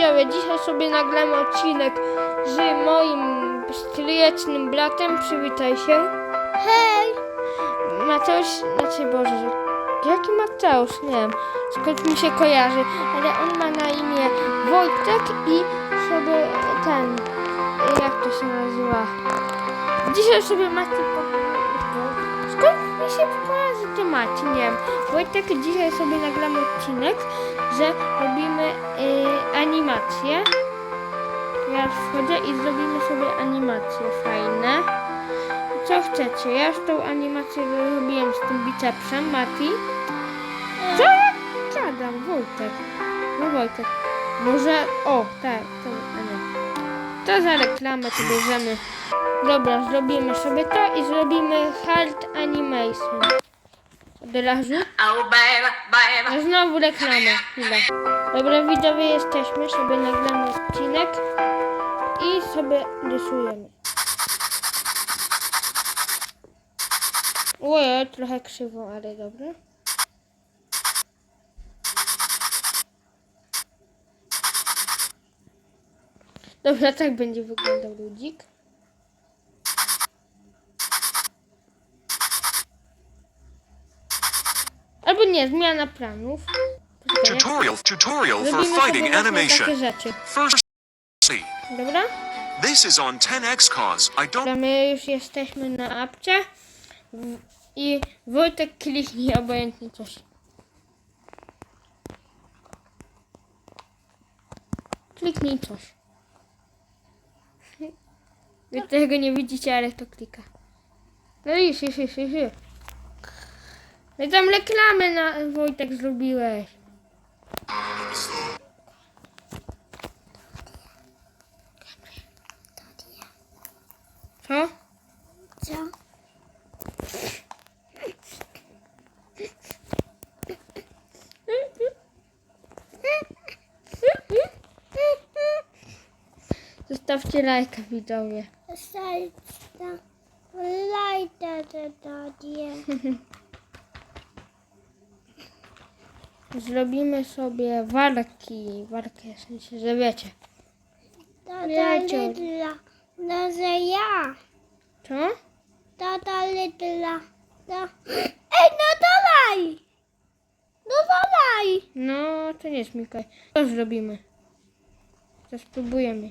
widzowie, dzisiaj sobie nagramy odcinek z moim stryjecznym bratem. Przywitaj się. Hej! Mateusz, znaczy Boże, jaki Mateusz? Nie wiem, skąd mi się kojarzy, ale on ma na imię Wojtek i sobie ten, jak to się nazywa? Dzisiaj sobie Mati po... Skąd mi się kojarzy to Mati? Nie wiem. Wojtek, dzisiaj sobie nagramy odcinek, że robimy y, animację. Ja wchodzę i zrobimy sobie animacje fajne. Co chcecie? Ja już tą animację zrobiłem z tym bicepsem, Mati. Co ja gadam? Wojtek. No Wojtek. Może... O, tak. To. To za reklamę to bierzemy. Dobra, zrobimy sobie to i zrobimy hard animation. Od razu. Baby, baby. No znowu reklamę. Chwila. Dobra, widzowie, jesteśmy. Sobie nagramy odcinek. I sobie rysujemy. Ojej, trochę krzywo, ale dobra. Dobra, tak będzie wyglądał ludzik. Albo nie, zmiana planów. Tutorial tutorial for fighting takie animation. rzeczy. First, see. Dobra? This is on 10x cause I don't my już jesteśmy na apcie. W- I Wojtek kliknij obojętnie coś. Kliknij coś. Wy tego nie widzicie, ale to klika. No już, już, już, już. już. No i tam reklamę na Wojtek zrobiłeś. Co? Co? Zostawcie lajka widzowie. Serca. Lajta to Zrobimy sobie walki. Walkę, w sensie, że wiecie. Tata Wiecie. No, że ja. Co? Tata Lidla. No. Ej, no dawaj! No dawaj! No, to nie jest Mikołaj. Co zrobimy? To spróbujemy.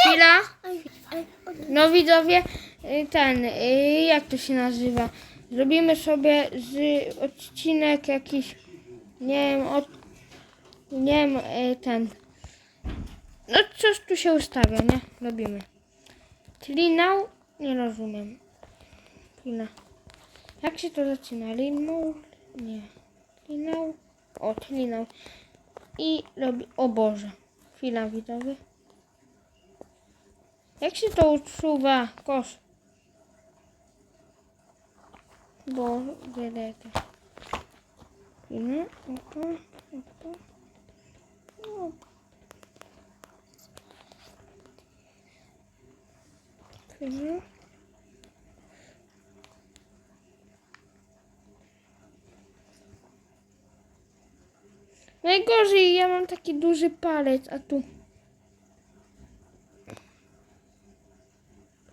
Chwila. Ej, ej, ej. No widzowie, y, ten, y, jak to się nazywa? Zrobimy sobie z odcinek jakiś, nie wiem, od, nie wiem, y, ten. No coś tu się ustawia, nie? Robimy. Cleanał? Nie rozumiem. Cleana. Jak się to zaczyna? Linął? Nie. Cleanał? O, cleanał. I robi, o Boże. Chwila widzowie. Jak się to usuwa? Kosz. Bo delete. Mhm, oto, oto. No. Mhm. Najgorzej, ja mam taki duży palec, a tu.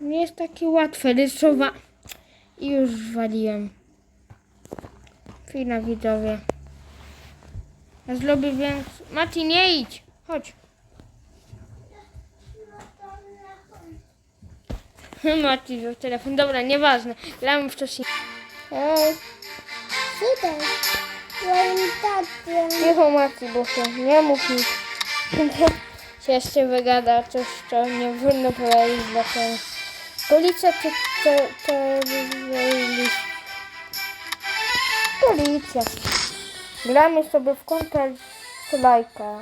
Nie jest takie łatwe rysować. I już waliłem. Chwila widzowie. Ja zrobię więc... Mati, nie idź! Chodź. Mati wziął telefon. Dobra, nieważne. Gramy wcześniej. Ej, Super. Moim tatiem. cicho Mati, bo się nie mów nic. się jeszcze wygada coś, co nie wolno powiedzieć dla tego. Policja czy te, te, Policja. Gramy sobie w Counter Strike'a.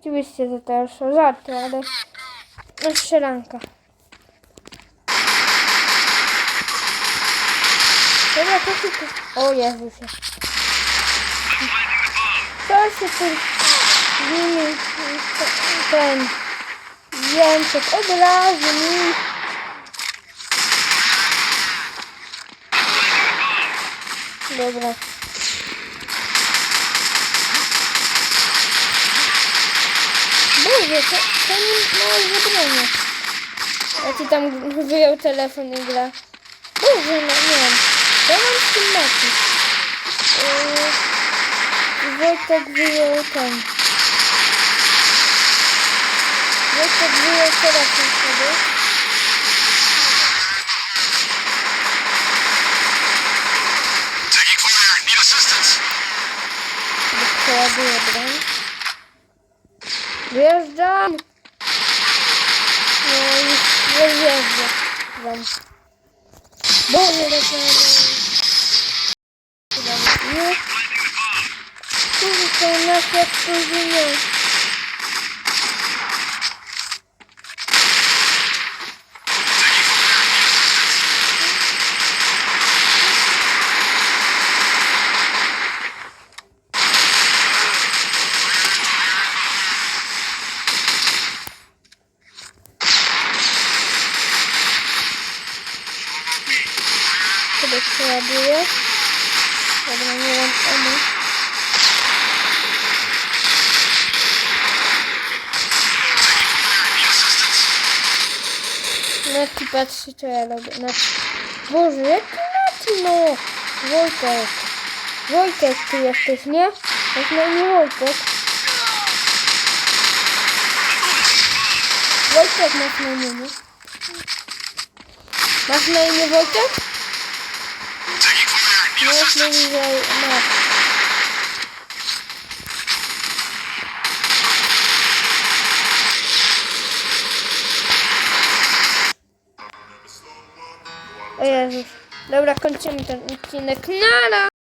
Oczywiście to też żarty, ale no strzelanka. Dobra, to się tu... O Jezusie. Co się tu... Ten... Jęczek od razu mi... Dobra. Boże, to, to mi mało zabranie. A ty tam wyjął telefon i gra. Boże, no nie wiem. Dawam z tym meczu. Yy, Wojtek wyjął ten. Wojtek wyjął telefon sobie. Przeładuję broń. Wjeżdżam! No już nie wjeżdżę. Wam. Boże, lecimy. Nie. Kurde, to nasze spóźnienie. Sobie przeładuję. Dobra, nie mam emu. Nati patrzy, co ja robię. Nati. Boże, jaki Nati, no! Wojtek. Wojtek, ty jesteś, nie? Jak na imię Wojtek. Wojtek masz na imię, nie? Masz na imię Wojtek? Taking fire. Need No, jak assistance. mówi, że masz. O Jezus. Dobra, kończymy ten odcinek. Nara!